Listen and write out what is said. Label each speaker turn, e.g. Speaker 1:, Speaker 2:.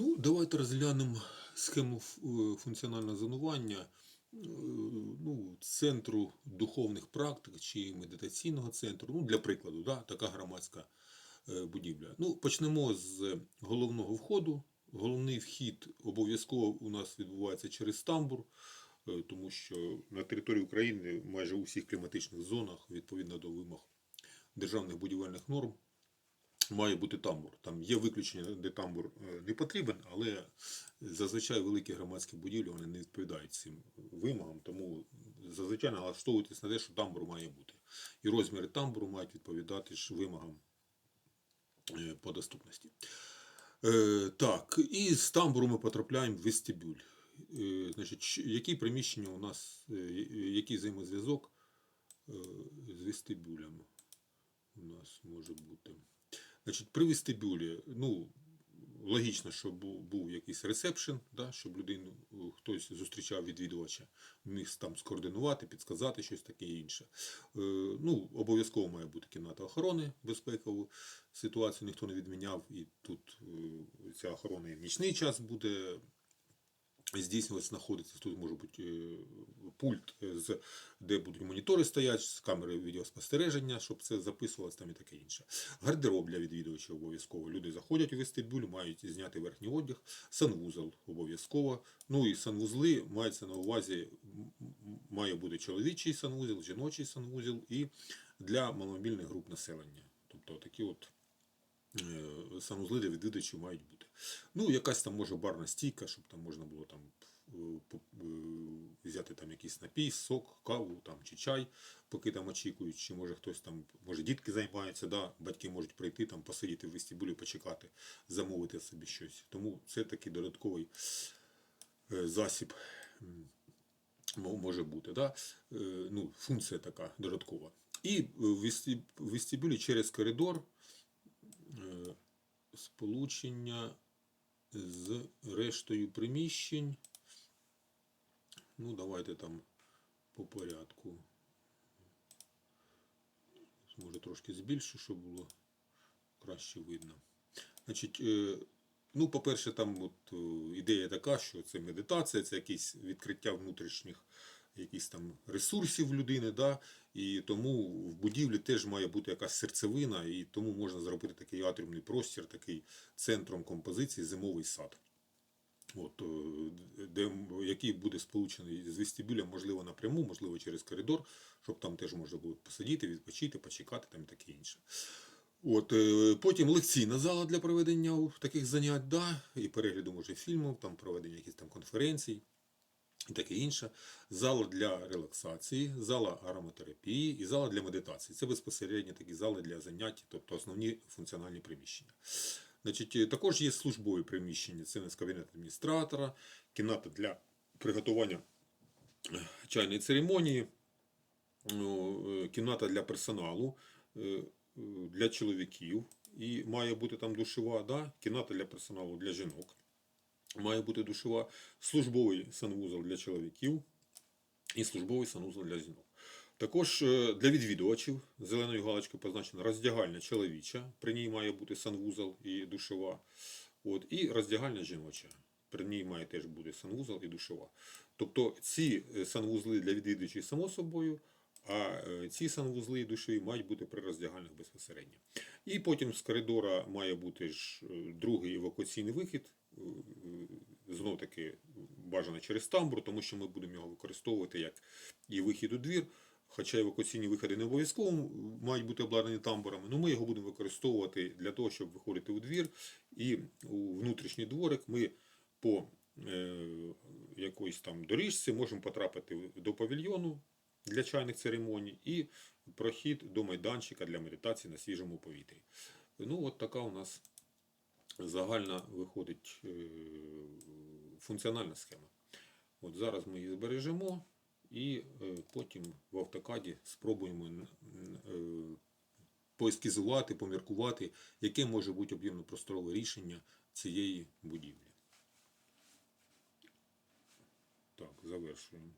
Speaker 1: Ну, давайте розглянемо схему е, функціонального зонування е, ну, центру духовних практик чи медитаційного центру. Ну, для прикладу, да, така громадська е, будівля. Ну, почнемо з головного входу. Головний вхід обов'язково у нас відбувається через тамбур, тому що на території України майже у всіх кліматичних зонах, відповідно до вимог державних будівельних норм, має бути тамбур. Там є виключення, де тамбур е, не потрібен, але зазвичай великі громадські будівлі вони не відповідають цим вимогам, тому зазвичай налаштовуйтесь на те, що тамбур має бути. І розміри тамбуру мають відповідати ж вимогам е, по доступності. Е, так, і з тамбуру ми потрапляємо в вестибюль. Значить, які приміщення у нас, який взаємозв'язок з вестибюлем у нас може бути? Значить, при вестибюлі, ну, логічно, щоб був, був якийсь ресепшн, да, щоб людину е, хтось зустрічав відвідувача, міг там скоординувати, підсказати щось таке інше. Е, ну, обов'язково має бути кімната охорони безпекову. Ситуацію ніхто не відміняв, і тут е, ця охорона і в нічний час буде здійснюватися, знаходиться. Тут може бути е, пульт, е, де будуть монітори стоять, з камери відеоспостереження, щоб це записувалось там і таке інше. Гардероб для відвідувачів обов'язково. Люди заходять у вестибюль, мають зняти верхній одяг, санвузол обов'язково. Ну і санвузли мається на увазі, має бути чоловічий санвузел, жіночий санвузел і для маломобільних груп населення. Тобто такі от е, санвузли для відвідувачів мають бути. Ну, якась там може барна стійка, щоб там можна було там е, е, взяти там якийсь напій, сок, каву там, чи чай, поки там очікують, чи може хтось там, може дітки займаються, да, батьки можуть прийти там, посидіти в вестибюлі, почекати, замовити собі щось. Тому це такий додатковий засіб може бути. Да? Ну, функція така додаткова. І в вести- вестибюлі через коридор сполучення з рештою приміщень. Ну, давайте там по порядку. Може трошки збільшу, щоб було краще видно. Значить, е, ну, по-перше, там от, е, ідея така, що це медитація, це якесь відкриття внутрішніх якісь там ресурсів людини, да? і тому в будівлі теж має бути якась серцевина, і тому можна зробити такий атріумний простір, такий центром композиції зимовий сад. От, е, де, який буде сполучений з вестибюлем, можливо, напряму, можливо, через коридор, щоб там теж можна було посидіти, відпочити, почекати там і таке інше. От, е, потім лекційна зала для проведення таких занять, да, і перегляду може фільмів, там проведення якихось там конференцій і таке інше. Зала для релаксації, зала ароматерапії і зала для медитації. Це безпосередньо такі зали для занять, тобто основні функціональні приміщення. Значить, е, також є службові приміщення. Це нас кабінет адміністратора, кімната для приготування е, чайної церемонії, ну, е, кімната для персоналу, для чоловіків, і має бути там душова, да? кімната для персоналу для жінок. Має бути душова, службовий санвузол для чоловіків і службовий санвузол для жінок. Також е, для відвідувачів зеленою галочкою позначена роздягальня чоловіча, при ній має бути санвузол і душова. От, і роздягальня жіноча. При ній має теж бути санвузол і душова. Тобто ці е, санвузли для відвідувачів само собою, а е, ці санвузли і душові мають бути при роздягальних безпосередньо. І потім з коридора має бути ж другий евакуаційний вихід. Е, Знов таки бажано через тамбур, тому що ми будемо його використовувати як і вихід у двір. Хоча евакуаційні виходи не обов'язково мають бути обладнані тамбурами, але ми його будемо використовувати для того, щоб виходити у двір. І у внутрішній дворик ми по е, якоїсь там доріжці можемо потрапити до павільйону для чайних церемоній і прохід до майданчика для медитації на свіжому повітрі. Ну, от така у нас загальна виходить е, функціональна схема. От зараз ми її збережемо і е, потім в автокаді спробуємо е, поескізувати, поміркувати, яке може бути об'ємно-просторове рішення цієї будівлі. Так, завершуємо.